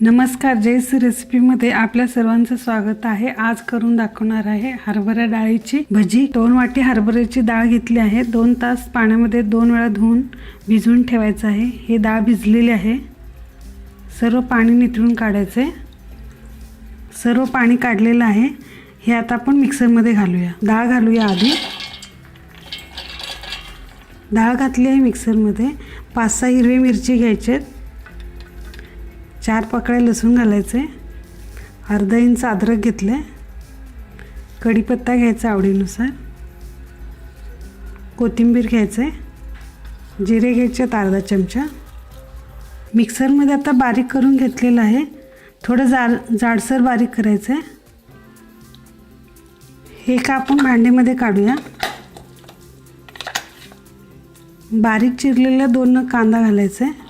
नमस्कार जयस रेसिपीमध्ये आपल्या सर्वांचं स्वागत आहे. आज करून दाखवणार आहे हरभरा डाळीची भजी. दोन वाटी हरभऱ्याची डाळ घेतली आहे. दोन तास पाण्यामध्ये दोन वेळा धुवून भिजवून ठेवायचं आहे. हे डाळ भिजलेली आहे. सर्व पाणी निथळून काढायचं. सर्व पाणी काढलेलं आहे. हे आता आपण मिक्सरमध्ये घालूया. डाळ घालूया आधी. डाळ घातली आहे मिक्सरमध्ये. पाच सहा हिरवी मिरची घ्यायचे आहेत चार पाकळ्या लसूण घालायचे. अर्धा इंच अद्रक घेतलं. आहे कढीपत्ता घ्यायचा आवडीनुसार. कोथिंबीर घ्यायचं. आहे जिरे घ्यायच्यात अर्धा चमचा. मिक्सरमध्ये आता बारीक करून घेतलेलं आहे. थोडं जाड जाडसर बारीक करायचं. आहे हे का आपण भांडेमध्ये काढूया. बारीक चिरलेला दोन कांदा घालायचा. आहे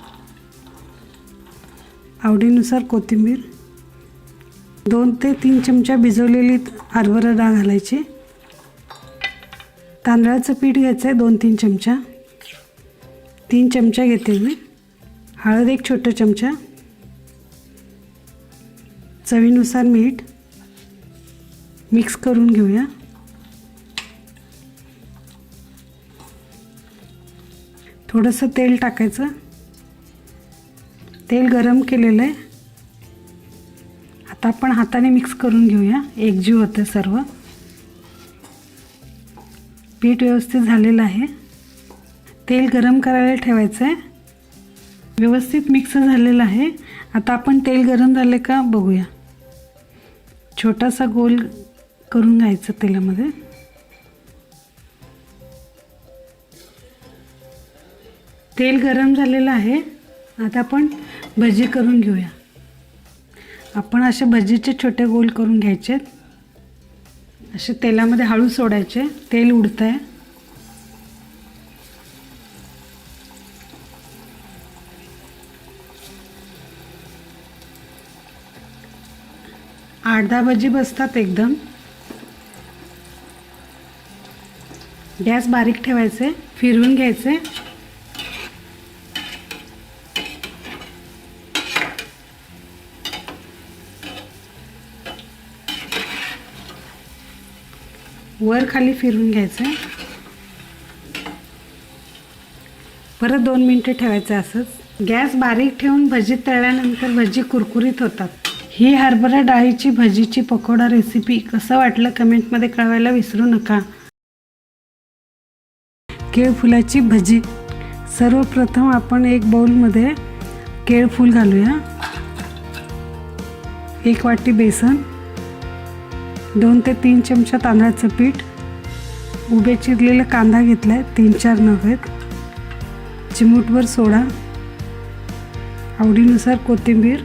आवडीनुसार कोथिंबीर दोन ते तीन चमचा भिजवलेली हरभरा डाळ घालायची. तांदळाचं पीठ घ्यायचं आहे दोन तीन चमचा. तीन चमचा घेते मी. हळद एक छोटा चमचा. चवीनुसार मीठ मिक्स करून घेऊया. थोडंसं तेल टाकायचं. तेल गरम केलेलं आहे. आता आपण हाताने मिक्स करून घेऊया. एकजीव होतं सर्व. पीठ व्यवस्थित झालेलं आहे. तेल गरम करायला ठेवायचं आहे. व्यवस्थित मिक्स झालेलं आहे. आता आपण तेल गरम झाले का बघूया. छोटासा गोल करून घ्यायचं तेलामध्ये. तेल गरम झालेलं आहे. आता आपण भजी करून घेऊया. आपण असे भजीचे छोटे गोल करून घ्यायचे. असे तेलामध्ये हळू सोडायचे. तेल उडतं आहे आठ दहा भजी बसतात एकदम. गॅस बारीक ठेवायचे फिरवून घ्यायचे. वर खाली फिरून घ्यायचं परत दोन मिनटं ठेवायचं असंच. गॅस बारीक ठेवून भजी तळल्यानंतर भजी कुरकुरीत होतात. ही हरभरा डाळीची भजीची पकोडा रेसिपी कसं वाटलं कमेंटमध्ये कळवायला विसरू नका. केळफुलाची भजी. सर्वप्रथम आपण एक बाऊलमध्ये केळफूल घालूया. एक वाटी बेसन. दोन ते तीन चमचा तांदळाचं पीठ उभे चिरलेला कांदा घेतला आहे तीन चार नव्हेत चिमूटभर सोडा आवडीनुसार कोथिंबीर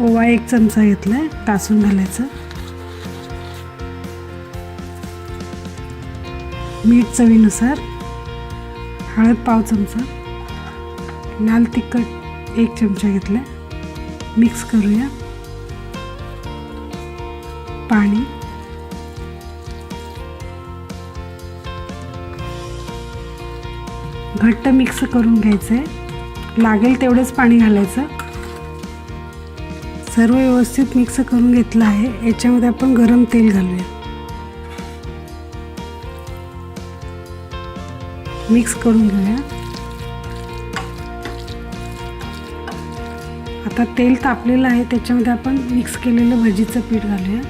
ओवा एक चमचा घेतला आहे टासून घालायचं. मीठ चवीनुसार हळद पाव चमचा लाल तिखट एक चमचा घेतला मिक्स करूया. पाणी. घट्ट मिक्स करून घ्यायचं आहे लागेल तेवढंच पाणी घालायचं. सर्व व्यवस्थित मिक्स करून घेतलं आहे. याच्यामध्ये आपण गरम तेल घालूया. मिक्स करून घेऊया. आता तेल तापलेलं आहे त्याच्यामध्ये आपण मिक्स केलेलं भजीचं पीठ घालूया.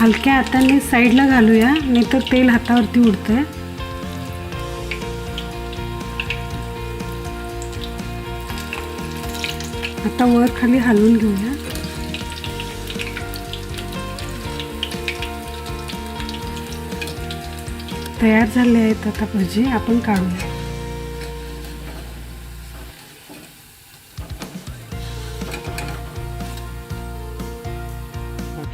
हलक्या हाताने साईडला घालूया. नाहीतर तेल हातावरती उडतं आहे आता वर खाली हलवून घेऊया. तयार झाले आहेत आता भजी. आपण काढूया.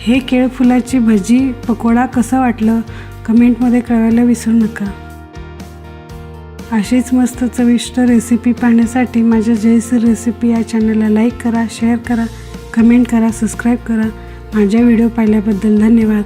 हे केळफुलाची भजी पकोडा कसं वाटलं? कमेंटमध्ये कळवायला विसरू नका. अशीच मस्त चविष्ट रेसिपी पाहण्यासाठी माझ्या जयसर रेसिपी या चॅनलला लाईक करा शेअर करा कमेंट करा सबस्क्राईब करा. माझ्या व्हिडिओ पाहिल्याबद्दल धन्यवाद.